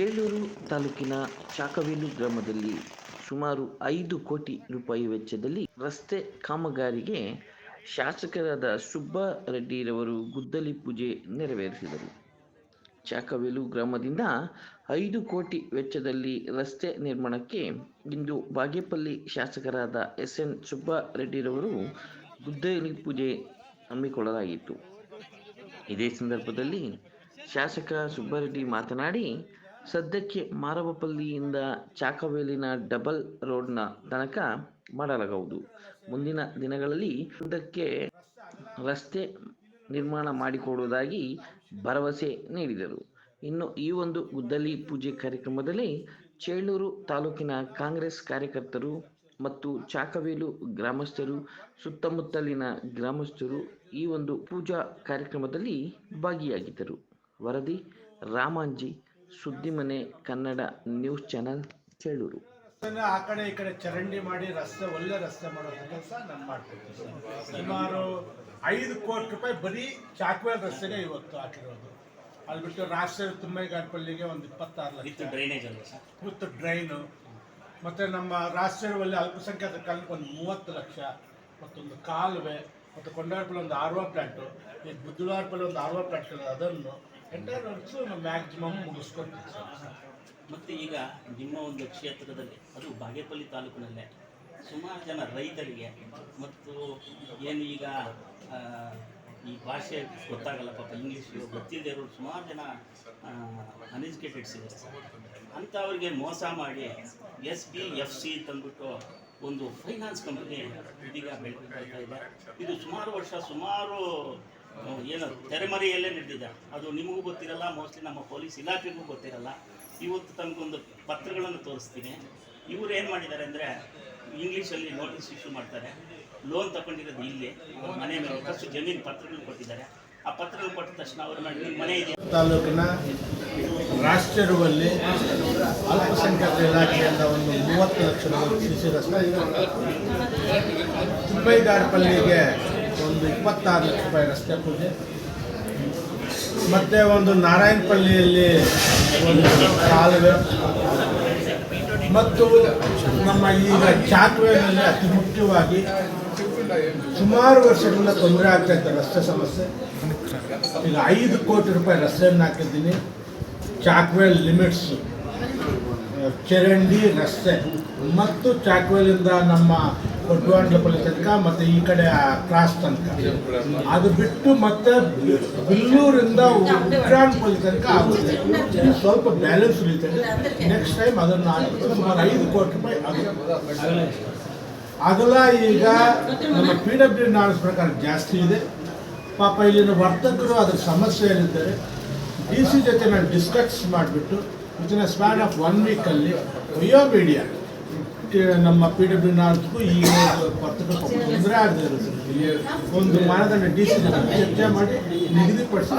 ಚೇಳೂರು ತಾಲೂಕಿನ ಚಾಕವೇಲು ಗ್ರಾಮದಲ್ಲಿ ಸುಮಾರು ಐದು ಕೋಟಿ ರೂಪಾಯಿ ವೆಚ್ಚದಲ್ಲಿ ರಸ್ತೆ ಕಾಮಗಾರಿಗೆ ಶಾಸಕರಾದ ಸುಬ್ಬಾರೆಡ್ಡಿರವರು ಗುದ್ದಲಿ ಪೂಜೆ ನೆರವೇರಿಸಿದರು. ಚಾಕವೇಲು ಗ್ರಾಮದಿಂದ ಐದು ಕೋಟಿ ವೆಚ್ಚದಲ್ಲಿ ರಸ್ತೆ ನಿರ್ಮಾಣಕ್ಕೆ ಇಂದು ಬಾಗೇಪಲ್ಲಿ ಶಾಸಕರಾದ ಎಸ್ ಎನ್ ಸುಬ್ಬಾರೆಡ್ಡಿರವರು ಗುದ್ದಲಿ ಪೂಜೆ ಹಮ್ಮಿಕೊಳ್ಳಲಾಗಿತ್ತು. ಇದೇ ಸಂದರ್ಭದಲ್ಲಿ ಶಾಸಕ ಸುಬ್ಬಾರೆಡ್ಡಿ ಮಾತನಾಡಿ ಸದ್ಯಕ್ಕೆ ಮಾರವಪಲ್ಲಿಯಿಂದ ಚಾಕವೇಲಿನ ಡಬಲ್ ರೋಡ್ನ ತನಕ ಮಾಡಲಾಗುವುದು. ಮುಂದಿನ ದಿನಗಳಲ್ಲಿ ಇದಕ್ಕೆ ರಸ್ತೆ ನಿರ್ಮಾಣ ಮಾಡಿಕೊಡುವುದಾಗಿ ಭರವಸೆ ನೀಡಿದರು. ಇನ್ನು ಈ ಒಂದು ಗುದ್ದಲಿ ಪೂಜೆ ಕಾರ್ಯಕ್ರಮದಲ್ಲಿ ಚೇಳೂರು ತಾಲೂಕಿನ ಕಾಂಗ್ರೆಸ್ ಕಾರ್ಯಕರ್ತರು ಮತ್ತು ಚಾಕವೇಲು ಗ್ರಾಮಸ್ಥರು, ಸುತ್ತಮುತ್ತಲಿನ ಗ್ರಾಮಸ್ಥರು ಈ ಒಂದು ಪೂಜಾ ಕಾರ್ಯಕ್ರಮದಲ್ಲಿ ಭಾಗಿಯಾಗಿದ್ದರು. ವರದಿ, ರಾಮಾಂಜಿ ಸುದ್ದಿಮನೆ ಕನ್ನಡ ನ್ಯೂಸ್ ಚಾನೆಲ್ ಚೇಳೂರು ರಸ್ತೆನ ಆ ಕಡೆ ಈ ಕಡೆ ಚರಂಡಿ ಮಾಡಿ ರಸ್ತೆ ಒಳ್ಳೆ ರಸ್ತೆ ಮಾಡೋ ಕೆಲಸ ನಾನು ಮಾಡ್ತೀನಿ ಸುಮಾರು ಐದು ಕೋಟಿ ರೂಪಾಯಿ ಬರೀ ಚಾಕ್ವೇಲ್ ರಸ್ತೆಗೆ ಇವತ್ತು ಹಾಕಿರೋದು. ಅಲ್ಲಿ ಬಿಟ್ಟು ರಾಷ್ಟ್ರೀಯ ತುಮ್ಮೈಗಾಡ್ಪಳ್ಳಿಗೆ ಒಂದು ಇಪ್ಪತ್ತಾರು ಲಕ್ಷ. ಡ್ರೈನೇಜ್ ಅಲ್ವಾ ಸರ್? ವಿತ್ ಡ್ರೈನು ಮತ್ತು ನಮ್ಮ ರಾಷ್ಟ್ರೀಯದಲ್ಲಿ ಅಲ್ಪಸಂಖ್ಯಾತ ಕಾಲಕ್ಕೆ ಒಂದು ಮೂವತ್ತು ಲಕ್ಷ ಮತ್ತೊಂದು ಕಾಲುವೆ ಮತ್ತು ಕೊಂಡಾರ್ಪಲ್ಲಿ ಒಂದು ಆರ್ ಒ ಪ್ಲಾಂಟು ಈ ಬುದ್ಧವಾರಪಲ್ಲಿ ಒಂದು ಆರ್ವ ಪ್ಲ್ಯಾಂಟ್ ಅದನ್ನು ನಾವು ಮ್ಯಾಕ್ಸಿಮಮ್ ಸರ್. ಮತ್ತು ಈಗ ನಿಮ್ಮ ಒಂದು ಕ್ಷೇತ್ರದಲ್ಲಿ, ಅದು ಬಾಗೇಪಲ್ಲಿ ತಾಲೂಕಿನಲ್ಲೇ, ಸುಮಾರು ಜನ ರೈತರಿಗೆ ಮತ್ತು ಏನು ಈಗ ಈ ಭಾಷೆ ಗೊತ್ತಾಗಲ್ಲ ಪಾಪ ಇಂಗ್ಲೀಷು ಗೊತ್ತಿಲ್ಲದೆ ಇರೋರು ಸುಮಾರು ಜನ ಅನ್ಎಜುಕೇಟೆಡ್ಸ್ ಇದ್ದಾರೆ ಸರ್. ಅಂಥವ್ರಿಗೆ ಮೋಸ ಮಾಡಿ ಎಸ್ ಬಿ ಎಫ್ ಸಿ ತಂದ್ಬಿಟ್ಟು ಒಂದು ಫೈನಾನ್ಸ್ ಕಂಪ್ನಿ ಇದೀಗ ಬೆಳೆದು ಇದೆ. ಇದು ಸುಮಾರು ವರ್ಷ, ಸುಮಾರು ಏನು ತೆರೆಮರೆಯಲ್ಲೇ ನಡೆದಿದೆ. ಅದು ನಿಮಗೂ ಗೊತ್ತಿರಲ್ಲ, ಮೋಸ್ಟ್ಲಿ ನಮ್ಮ ಪೊಲೀಸ್ ಇಲಾಖೆಗೂ ಗೊತ್ತಿರಲ್ಲ. ಇವತ್ತು ತಮಗೊಂದು ಪತ್ರಗಳನ್ನು ತೋರಿಸ್ತೀನಿ. ಇವರು ಏನು ಮಾಡಿದ್ದಾರೆ ಅಂದರೆ, ಇಂಗ್ಲೀಷಲ್ಲಿ ನೋಟಿಸ್ ಇಶ್ಯೂ ಮಾಡ್ತಾರೆ. ಲೋನ್ ತಗೊಂಡಿರೋದು ಇಲ್ಲಿ ಮನೆ ಮೇಲೆ, ಫಸ್ಟ್ ಜಮೀನು ಪತ್ರಗಳು ಕೊಟ್ಟಿದ್ದಾರೆ. ಆ ಪತ್ರಗಳು ಕೊಟ್ಟ ತಕ್ಷಣ ಅವರ ಮನೆ ಇದೆ. ತಾಲೂಕಿನ ರಾಷ್ಟ್ರೀಯದಲ್ಲಿ ಅಲ್ಪಸಂಖ್ಯಾತ ಇಲಾಖೆಯಿಂದ ಒಂದು ಮೂವತ್ತು ಲಕ್ಷ ಸಿ ರಸ್ತೆ ಒಂದು ಇಪ್ಪತ್ತಾರು ಲಕ್ಷ ರೂಪಾಯಿ ರಸ್ತೆ ಪೂಜೆ. ಮತ್ತು ಒಂದು ನಾರಾಯಣಪಳ್ಳಿಯಲ್ಲಿ ಒಂದು ಕಾಲುವೆ. ಮತ್ತು ನಮ್ಮ ಈಗ ಚಾಕ್ವೇನಲ್ಲಿ ಅತಿ ಮುಖ್ಯವಾಗಿ ಸುಮಾರು ವರ್ಷಗಳಿಂದ ತೊಂದರೆ ಆಗ್ತಾ ಇತ್ತು ರಸ್ತೆ ಸಮಸ್ಯೆ. ಈಗ ಐದು ಕೋಟಿ ರೂಪಾಯಿ ರಸ್ತೆಯನ್ನು ಹಾಕಿದ್ದೀನಿ. ಚಾಕ್ವೇಲ್ ಲಿಮಿಟ್ಸ್ ಚರಂಡಿ ರಸ್ತೆ. ಮತ್ತು ಚಾಕ್ವೇಲಿಂದ ನಮ್ಮ ಕೊಡ್ವಾಂಡ್ಲಪಲ್ಲಿ ತನಕ ಮತ್ತು ಈ ಕಡೆ ಕ್ರಾಸ್ ತನಕ. ಅದು ಬಿಟ್ಟು ಮತ್ತೆ ಬಿಲ್ಲೂರಿಂದ ಉಗ್ರಾನ್ಪಲ್ಲಿ ತನಕ ಆಗುತ್ತೆ. ಸ್ವಲ್ಪ ಬ್ಯಾಲೆನ್ಸ್ ಉಳಿತದೆ ನೆಕ್ಸ್ಟ್ ಟೈಮ್ ಅದನ್ನು ಸುಮಾರು ಐದು ಕೋಟಿ ರೂಪಾಯಿ ಆಗುತ್ತೆ. ಅದೆಲ್ಲ ಈಗ ನಮ್ಮ ಪಿ ಡಬ್ಲ್ಯೂ ನಾರ್ಮ್ಸ್ ಪ್ರಕಾರ ಜಾಸ್ತಿ ಇದೆ. ಪಾಪ ಇಲ್ಲಿನ ವರ್ತಕರು ಅದ್ರ ಏನಿದ್ದಾರೆ. ಡಿ ಸಿ ಜೊತೆ ನಾನು ಡಿಸ್ಕಸ್ ಮಾಡಿಬಿಟ್ಟು ವಿತಿನ್ ಸ್ಪ್ಯಾನ್ ಆಫ್ ಒನ್ ವೀಕಲ್ಲಿ ಅಯ್ಯೋ ಮೀಡಿಯಾ ನಮ್ಮ ಪಿ ಡಬ್ಲ್ಯೂ ನಾರ್ತ್ಗೂ ಈ ಪತ್ರಕ್ಕೆ ತೊಂದರೆ ಆಗದೆ ಇರುತ್ತೆ ಒಂದು ಮಾನದಂಡ ಡಿ ಚರ್ಚೆ ಮಾಡಿ ನಿಗದಿಪಡಿಸಿ.